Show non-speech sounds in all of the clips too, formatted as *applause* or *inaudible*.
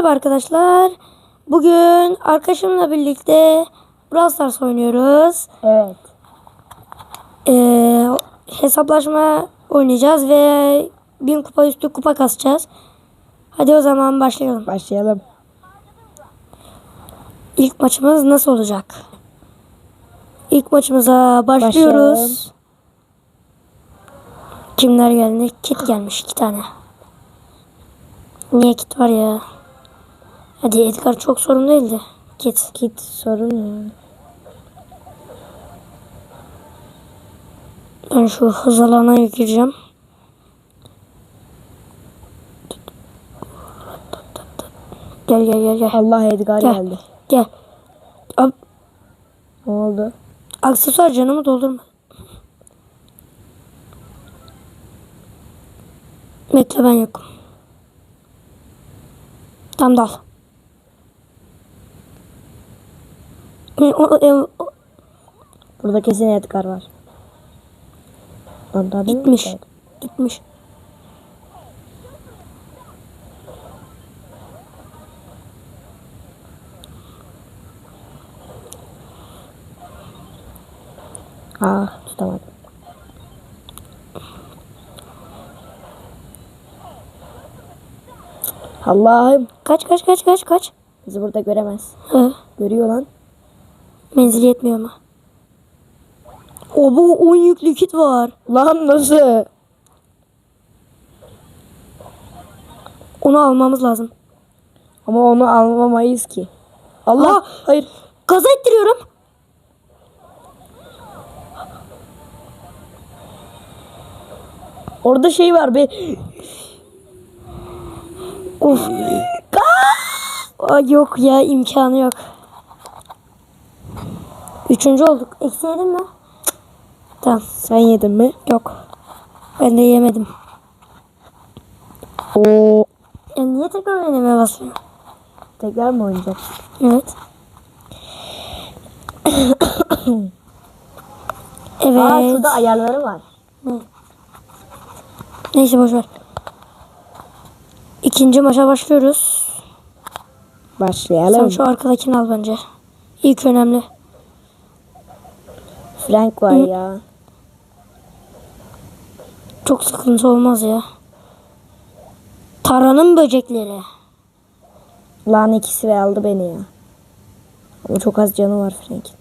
Merhaba arkadaşlar. Bugün arkadaşımla birlikte Brawl Stars oynuyoruz. Evet. Ee, hesaplaşma oynayacağız ve 1000 kupa üstü kupa kasacağız. Hadi o zaman başlayalım. Başlayalım. İlk maçımız nasıl olacak? İlk maçımıza başlıyoruz. Başlayalım. Kimler geldi? Kit gelmiş iki tane. Niye kit var ya? Hadi Edgar çok sorun değildi. Kit. Kit sorun ya. Ben şu hız alanına gireceğim. Gel gel gel gel. Allah Edgar Gel. geldi. Gel. Ab Ne oldu? aksesuar canımı doldurma. Bekle ben yokum. Tam dal. E, o- e, o- Burada kesin Edgar var. Ondan değil mi Gitmiş. Gitmiş. Ah tutamadım. Allah'ım Kaç kaç kaç kaç kaç. bizi burada göremez. Hı. Görüyor lan. Menzili yetmiyor ama. O bu 10 yüklü kit var. Lan nasıl? Onu almamız lazım. Ama onu almamayız ki. Allah Aa! hayır. Gaza ettiriyorum. Orada şey var be. Of. Aa, yok ya imkanı yok. Üçüncü olduk. Eksi yedin mi? Tamam. Sen yedin mi? Yok. Ben de yemedim. Oo. Ya niye tekrar oynamaya basmıyor? Tekrar mı oynayacak? Evet. evet. Aa şurada ayarları var. Neyse boşver. İkinci maça başlıyoruz. Sen Başlayalım. şu arkadakini al bence. İlk önemli. Frank var ya. Çok sıkıntı olmaz ya. Taranın böcekleri. Lan ikisi ve aldı beni ya. Ama çok az canı var Frank'in.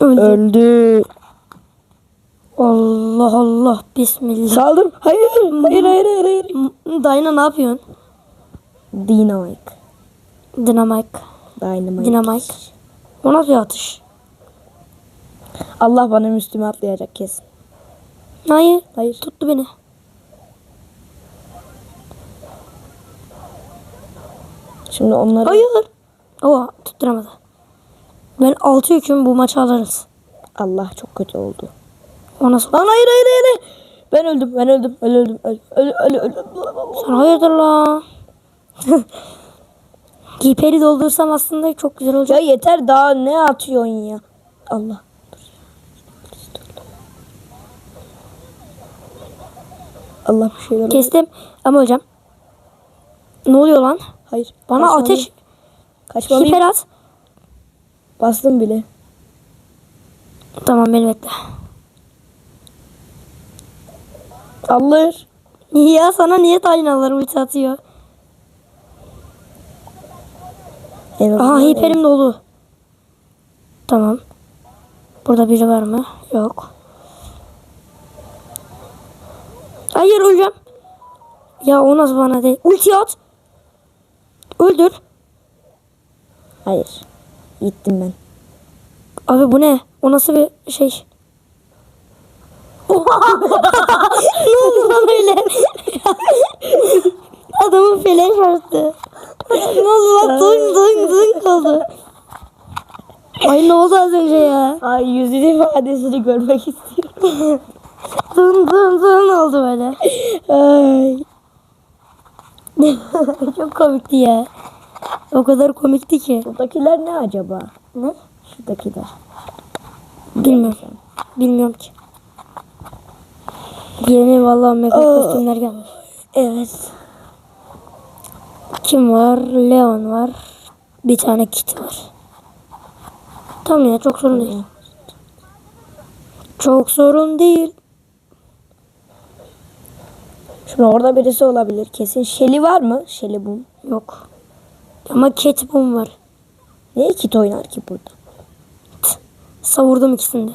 Öldü. Öldü. Allah Allah. Bismillah. Saldır. Hayır. Hayır hayır hayır. hayır. M- Dayna ne yapıyorsun? Dynamite. Dinamite. Dynamite. Dinamite. O nasıl atış? Allah bana üstüme atlayacak kesin. Hayır. Hayır. Tuttu beni. Şimdi onları... Hayır. O tutturamadı. Ben 6 yüküm bu maçı alırız. Allah çok kötü oldu. O nasıl? Lan hayır hayır hayır. Ben öldüm. Ben öldüm. Öl öldüm. Öl öl öl öldüm. Sen hayırdır la? *laughs* Hiperi doldursam aslında çok güzel Ya olacak. yeter daha ne atıyorsun ya? Allah. Allah bir şeyler. Kestim ama hocam. Ne oluyor lan? Hayır. Bana kaçmalıyım. ateş Kaçmalıyım. hiper at. Bastım bile. Tamam beni bekle. Allah. *laughs* Ya sana niye daynalar ulti atıyor? En Aha hiperim dolu. Tamam. Burada biri var mı? Yok. Hayır öleceğim. Ya o nasıl bana değil. Ulti at. Öldür. Hayır. Gittim ben. Abi bu ne? O nasıl bir şey? Oha! *laughs* ne oldu lan öyle? *laughs* Adamın flash attı. Oldu lan? Dın dın dın oldu. Ay ne oldu az önce ya? Ay yüzün ifadesini görmek istiyorum. *laughs* Dın dın dın oldu böyle. Ay. *laughs* Çok komikti ya. O kadar komikti ki. Buradakiler ne acaba? Ne? Şuradakiler. Bilmiyorum. Bilmiyorum ki. Yeni vallahi mega Aa. kostümler gelmiş. Evet. Kim var? Leon var. Bir tane Kit var. Tamam ya çok sorun değil. Çok sorun değil. Şimdi orada birisi olabilir kesin. Shelly var mı? Shelly Boom. Yok. Ama Cat Boom var. Niye kit oynar ki burada? Savurdum ikisini de.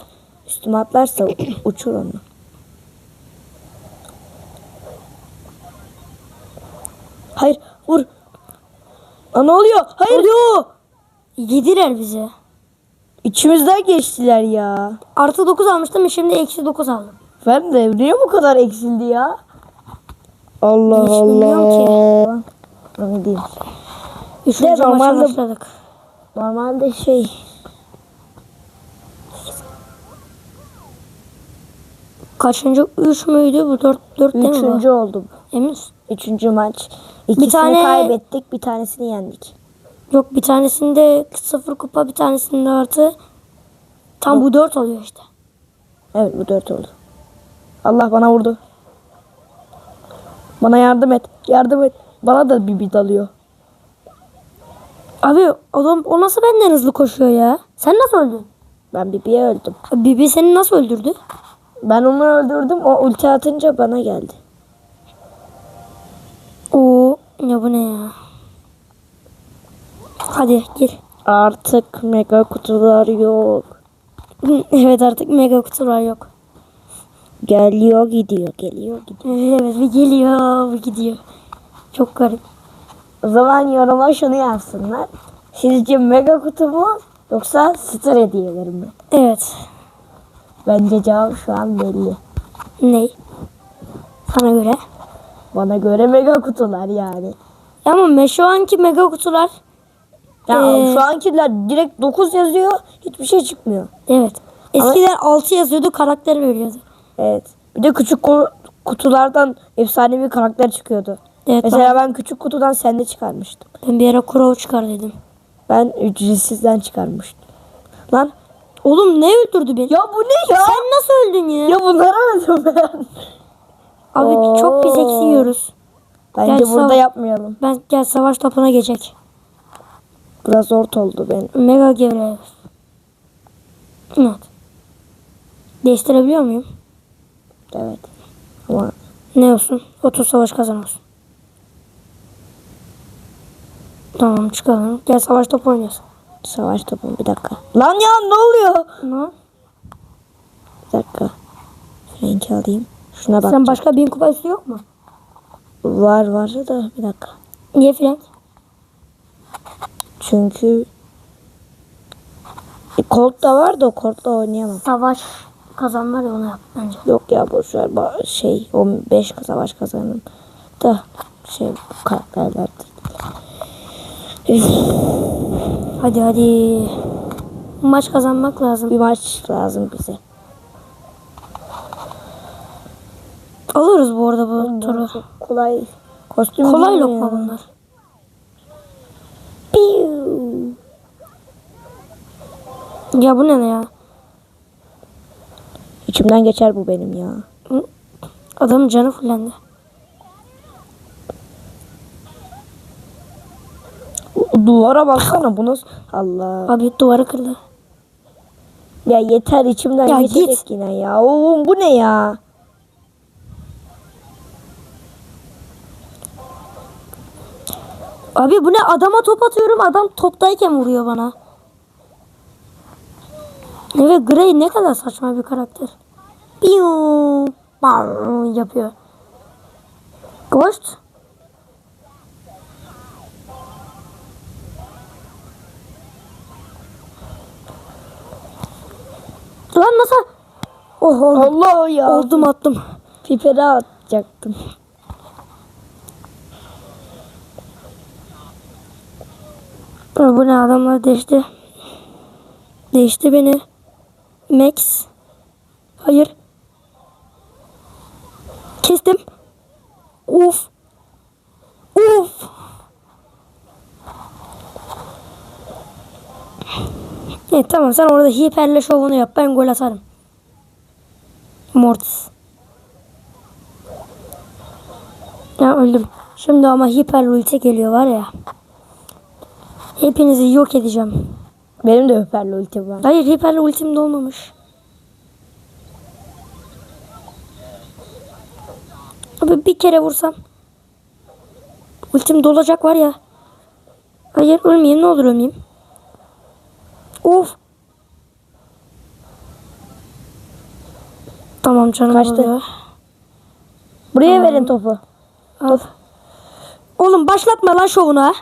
Üstüme atlarsa *coughs* uçur onu. Hayır vur. Aa, ne oluyor? Hayır. Oluyor. Yediler bizi. İçimizden geçtiler ya. Artı 9 almıştım şimdi eksi 9 aldım. Ben de niye bu kadar eksildi ya? Allah Hiç Allah. bilmiyorum Öyle değil. Üçüncü maça normalde- başladık. Normalde şey Kaçıncı? 3 müydü bu? 4 4 değil mi bu? üçüncü oldu. Emin misin? Üçüncü maç. İkisini tane- kaybettik, bir tanesini yendik. Yok bir tanesinde 0 kupa bir tanesinde artı. Tam bu 4 oluyor işte. Evet bu dört oldu. Allah bana vurdu. Bana yardım et. Yardım et. Bana da bir bit alıyor. Abi adam o nasıl benden hızlı koşuyor ya? Sen nasıl öldün? Ben Bibi'ye öldüm. Bibi seni nasıl öldürdü? Ben onu öldürdüm. O ulti atınca bana geldi. Oo ya bu ne ya? Hadi gir. Artık mega kutular yok. *laughs* evet artık mega kutular yok. Geliyor gidiyor. Geliyor gidiyor. Evet geliyor gidiyor. Çok garip. O zaman yoruma şunu yazsınlar. Sizce mega kutu mu yoksa star hediyeleri mi? Evet. Bence cevap şu an belli. Ney? Sana göre. Bana göre mega kutular yani. Ama me- şu anki mega kutular Ya Ee, şu ankiler direkt 9 yazıyor. Hiçbir şey çıkmıyor. evet. Eskiden 6 yazıyordu karakter veriyordu. Evet. Bir de küçük kutulardan efsanevi karakter çıkıyordu. Evet Mesela ben küçük kutudan sende çıkarmıştım. ben, ben bir ara Crow çıkar dedim. Ben ücretsizden çıkarmıştım. Lan Oğlum ne öldürdü beni? ya bu ne ya? Sen nasıl öldün ya? Ya bunları aradım ben. Abi çok pis Oo. eksi yiyoruz. Bence Gel burada yapmayalım. Ben gel savaş topuna geçecek. Biraz zor oldu benim. Mega görev. Evet. Değiştirebiliyor muyum? Evet. Ama Ne olsun? 30 savaş kazan olsun. Tamam çıkalım. Gel savaş topu oynayalım. savaş topu bir dakika. Lan ya ne oluyor? Ne? Bir dakika. Renki alayım. Şuna bak. Sen başka bin kupa üstü yok mu? Var var da bir dakika. Niye frenk? Çünkü Colt da var da Colt'la oynayamam. Savaş kazan var ya onu yap bence. Yok ya boş ver Ba- şey o 5 savaş kazanırım. Da şey bu karakterler. Hadi hadi. Maç kazanmak lazım. Bir maç lazım bize. Alırız bu arada bu turu. Kolay. Kostüm Kolay lokma bunlar. Piu. Ya bu ne ya? İçimden geçer bu benim ya. Adamın canı fullendi. Duvara baksana bu nasıl? Allah. Abi duvarı kırdı. Ya yeter içimden Ya geçecek git. yine ya. Oğlum bu ne ya? Abi bu ne? Adama top atıyorum. Adam toptayken vuruyor bana. Evet Gray ne kadar saçma bir karakter. Bam yapıyor. Ghost. Lan nasıl? Oh. Allah ya. Oldum attım. Pipere atacaktım. Ya Bu ne adamlar değişti. Değişti beni. Max. Hayır. Kestim. Uf. Uf. Evet tamam sen orada hiperle şovunu yap. Ben gol atarım. Mortis. Ya öldüm. Şimdi ama hiper ulti geliyor var ya. Hepinizi yok edeceğim. Benim de öperli ulti var. Hayır hiper ultim de olmamış. Abi bir kere vursam. Ultim dolacak var ya. Hayır ölmeyeyim ne olur ölmeyeyim. Of. Tamam canım Kaçtı. oluyor. Buraya verin topu. Al. Oğlum başlatma lan şovuna.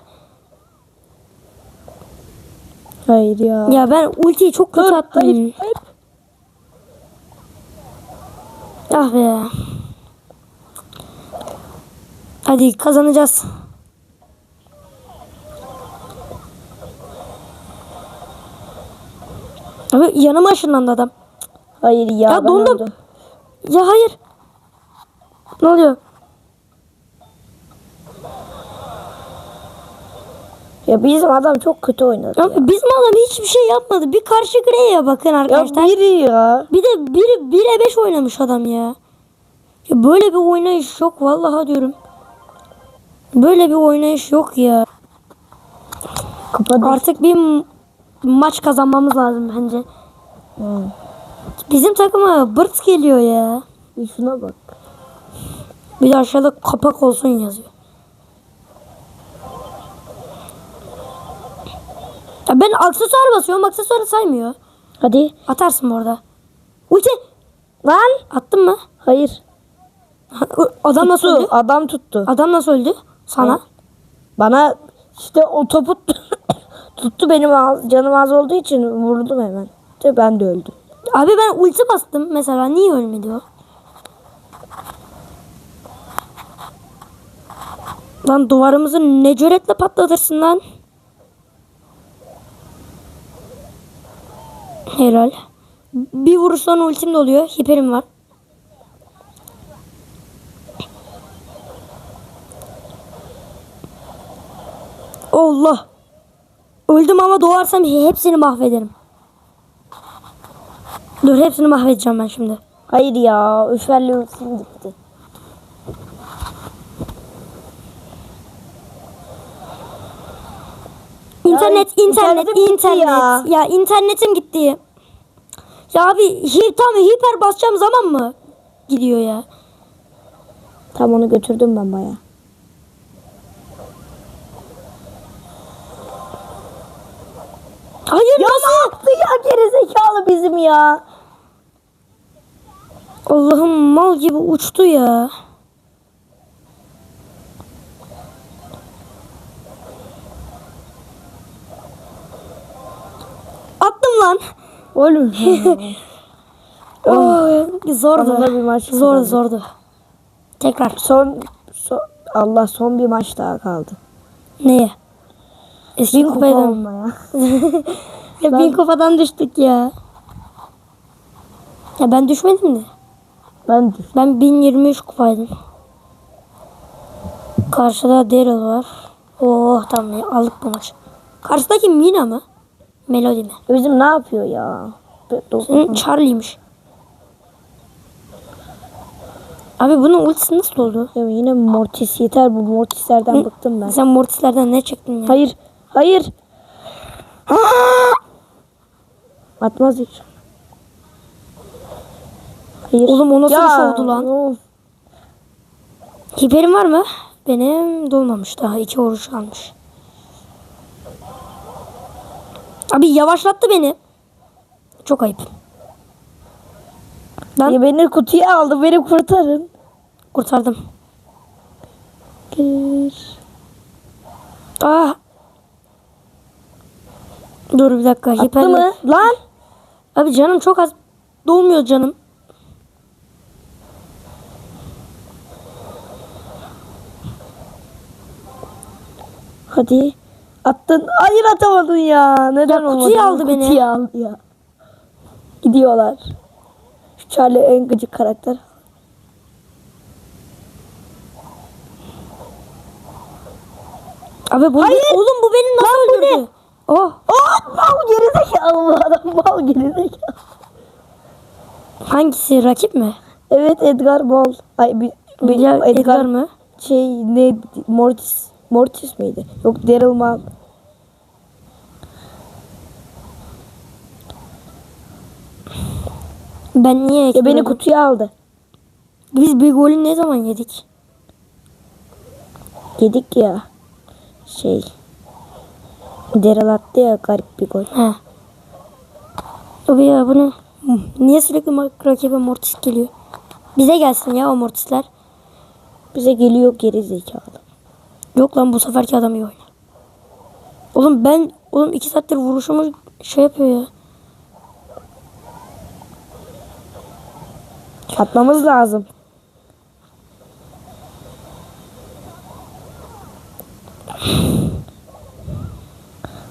Hayır ya. Ya ben ultiyi çok kötü Dur, attım. hayır, hayır. Ah be. Hadi kazanacağız. Abi yanıma ışınlandı adam. Hayır ya. Ya dondum. öldüm. Ya hayır. Ne oluyor? Ya bizim adam çok kötü oynadı. Ya Ya, bizim adam hiçbir şey yapmadı. Bir karşı Grey'e bakın ya arkadaşlar. biri ya. Bir de biri 1'e 5 oynamış adam ya. ya. Böyle bir oynayış yok vallahi diyorum. Böyle bir oynayış yok ya. Kapadı. Artık bir maç kazanmamız lazım bence. Hı. Bizim takıma bırt geliyor ya. Bir şuna bak. Bir de aşağıda kapak olsun yazıyor. Ya ben aksesuar basıyorum. Aksesuarı saymıyor. Hadi. Atarsın orada. Ulti. Lan. Attın mı? Hayır. *laughs* Adam nasıl öldü? Adam tuttu. Adam nasıl öldü? Sana. Bana işte o topu *coughs* tuttu benim ağız- canım az olduğu için vurdum hemen. İşte ben de öldüm. Abi ben ulti bastım mesela. Niye ölmedi o? Lan duvarımızı ne cüretle patlatırsın lan. Helal. Bir vuruş sonra ultim de oluyor. Hiperim var. Allah. Öldüm ama doğarsam hepsini mahvederim. Dur hepsini mahvedeceğim ben şimdi. Hayır ya. Üferli ultim gitti. İnternet, Ya, internet, internet. ya. Ya. internetim gitti. Ya abi hi, tam hiper basacağım zaman mı gidiyor ya? Tam onu götürdüm ben baya. Hayır Ya nasıl? ne yaptı ya gerizekalı bizim ya. Allah'ım mal gibi uçtu ya. Attım lan. Oğlum. *laughs* Oh, zordu. Bir maç Zordu zordu. Tekrar. son, son Allah son bir maç daha kaldı. Neye? Eski Bin kupa kupaya dön. olmaya. *laughs* Ya bin kupadan düştük ya. Ya ben düşmedim de. Ben de. Ben 1023 kupaydım. Karşıda Daryl var. Oh tamam ya, aldık bu maçı. Karşıdaki Mina mı? Melody mi? Bizim ne yapıyor ya? Hı, Charlie'miş. Abi bunun ultisi nasıl oldu? Ya yine Mortis yeter bu Mortislerden bıktım ben. Sen Mortis'lerden ne çektin ya? Hayır. Hayır. Atmaz hiç. Hayır. Oğlum o nasıl bir şovdu lan? of. Hiperim var mı? Benim dolmamış daha. iki vuruş kalmış. Abi yavaşlattı beni. Çok ayıp. Ben Ya beni kutuya aldı. Beni kurtarın. kurtardım. Gir. Ah. Dur bir dakika. Attı Hiper mı? Lan. Abi canım çok az. Dolmuyor canım. Hadi. Attın. Hayır atamadın ya. Neden Ya olmadı? kutuya aldı beni. Kutuya aldı ya. Gidiyorlar. Şu Charlie en gıcık karakter. Abi bu oğlum bu beni nasıl öldürdü? Oh. Aa, mal gerizekalı bu adam. Mal gerizekalı. Hangisi rakip mi? Evet Edgar Bol. Ay bir, bir Edgar, Edgar mı? şey ne Mortis Mortis miydi? Yok Daryl Mal. Ben niye Ya beni kutuya aldı. Biz bir golü ne zaman yedik? Yedik ya. Şey. Daryl attı ya garip bir gol. He. Abi ya bu ne? Hı. Niye sürekli rakibe Mortis geliyor? Bize gelsin ya o Mortisler. Bize geliyor geri zekalı. Yok lan bu seferki adam iyi oynar. Oğlum ben oğlum iki saattir vuruşumu şey yapıyor ya. Atmamız lazım.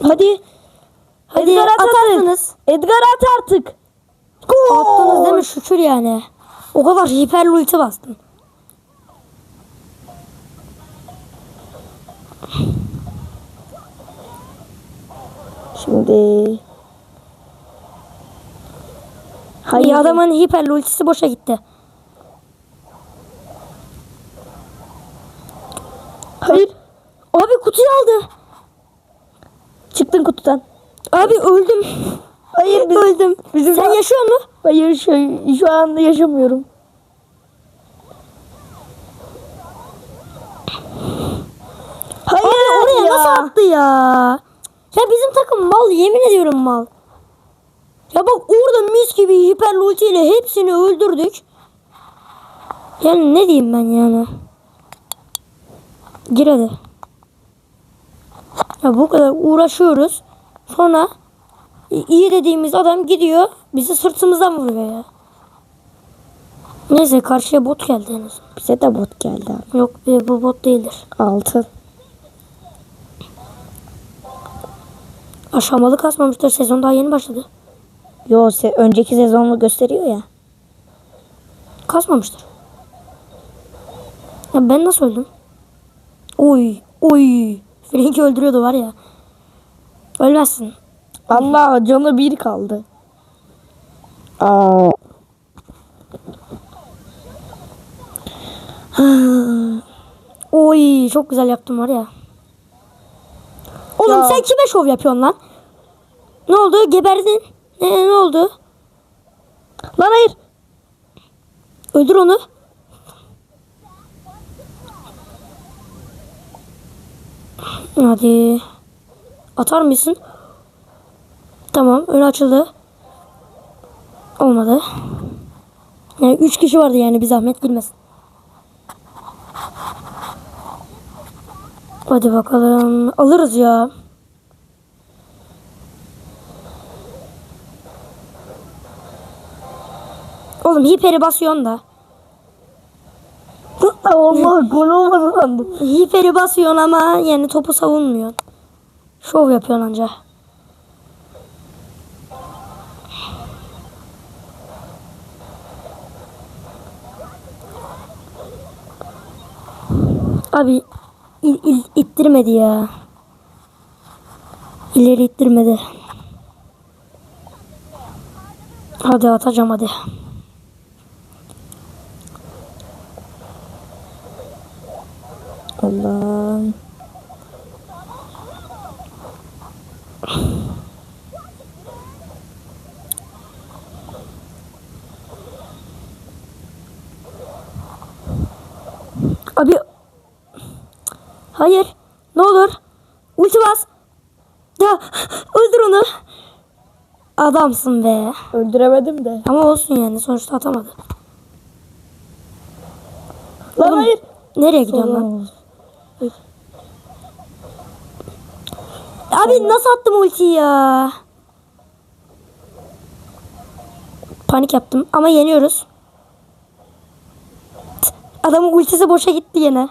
Hadi. Hadi Edgar at atarsınız. Edgar at artık. Attınız değil mi? Şükür yani. O kadar hiper ulti bastın. Şimdi. Hayır. adamın hiper ultisi boşa gitti. Hayır. Abi kutuyu aldı. Çıktın kutudan. Abi öldüm. Hayır biz- öldüm. bizim- Sen yaşıyor musun? Hayır şu, şu anda yaşamıyorum. Hayır Abi oraya ya. nasıl attı ya? Ya bizim takım mal yemin ediyorum mal. Ya bak orada mis gibi hiper ulti ile hepsini öldürdük. Yani ne diyeyim ben yani. Gir hadi. Ya bu kadar uğraşıyoruz. Sonra iyi dediğimiz adam gidiyor bizi sırtımızdan vuruyor ya. Neyse karşıya bot geldi en azından. Bize de bot geldi abi. Yok e, bu bot değildir. Altı. Aşamalı kasmamıştır. Sezon daha yeni başladı. Yo se- önceki sezonunu gösteriyor ya. Kasmamıştır. Ya ben nasıl öldüm? Oy, oy. Frank'i öldürüyordu var ya. Ölmezsin. Allah canı bir kaldı. Aa. *sighs* Oy, çok güzel yaptım var ya. Oğlum Ya. sen kime şov yapıyorsun lan? Ne oldu? Geberdin. Ne, ne oldu? Lan hayır. Öldür onu. Hadi. Atar mısın? Tamam. Ön açıldı. Olmadı. Yani üç kişi vardı yani bir zahmet girmesin. Hadi bakalım. Alırız ya. Oğlum hiperi basıyorsun da. Allah gol olmadı sandım. Hiperi basıyorsun ama yani topu savunmuyorsun. Şov yapıyorsun anca. Abi il, il- ittirmedi ya. İleri ittirmedi. Hadi atacağım hadi. Allah. Abi Hayır. Ne olur. Ulti bas. Ya öldür onu. Adamsın be. Öldüremedim de. Ama olsun yani sonuçta atamadı. Lan Oğlum, hayır. Nereye gidiyorsun lan? Abi nasıl attım ultiyi ya? Panik yaptım ama yeniyoruz. Adamın ultisi boşa gitti yine.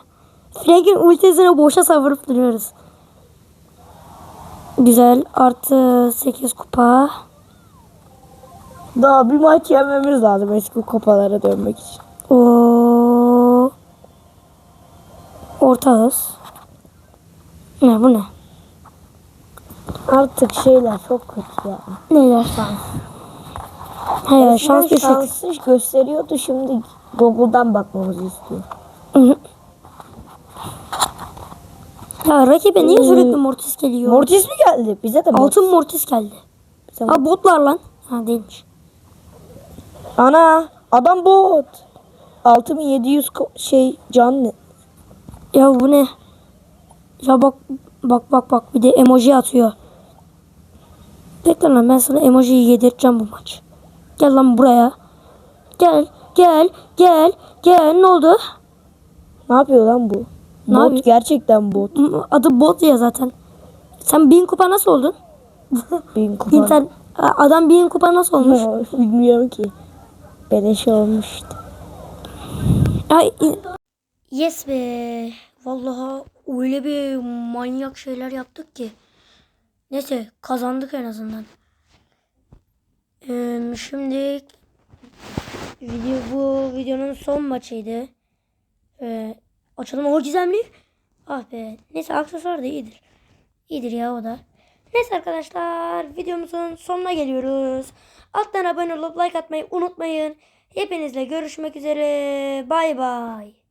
Frank'in ultisini boşa savurup duruyoruz. Güzel. Artı 8 kupa. Daha bir maç yenmemiz lazım eski kupalara dönmek için. O Orta hız. Ne bu ne? Artık şeyler çok kötü ya. Neler? He ya şans düşük. Şansı gösteriyordu şimdi Google'dan bakmamızı istiyor. Ya rakibe niye Oo. sürekli Mortis geliyor? Mortis mi geldi? Bize de Mortis. Altın Mortis geldi. Bize Ha botlar lan. Ha değilmiş. Ana adam bot. 6700 ko- şey can ne? Ya bu ne? Ya bak bak bak bak bir de emoji atıyor. Bekle lan ben sana emojiyi yedireceğim bu maç. Gel lan buraya. Gel gel gel gel ne oldu? Ne yapıyor lan bu? Ne bot yapıyor? gerçekten bot. Adı bot ya zaten. Sen bin kupa nasıl oldun? Bin kupa. İnter adam bin kupa nasıl olmuş? *laughs* Bilmiyorum ki. Beleş olmuştu. Ay, yes be. Vallahi öyle bir manyak şeyler yaptık ki. Neyse kazandık en azından. Ee, şimdi video bu videonun son maçıydı. Ee, açalım o gizemli. Ah be. Neyse aksesuar da iyidir. İyidir ya o da. Neyse arkadaşlar videomuzun sonuna geliyoruz. Alttan abone olup like atmayı unutmayın. Hepinizle görüşmek üzere. Bay bay.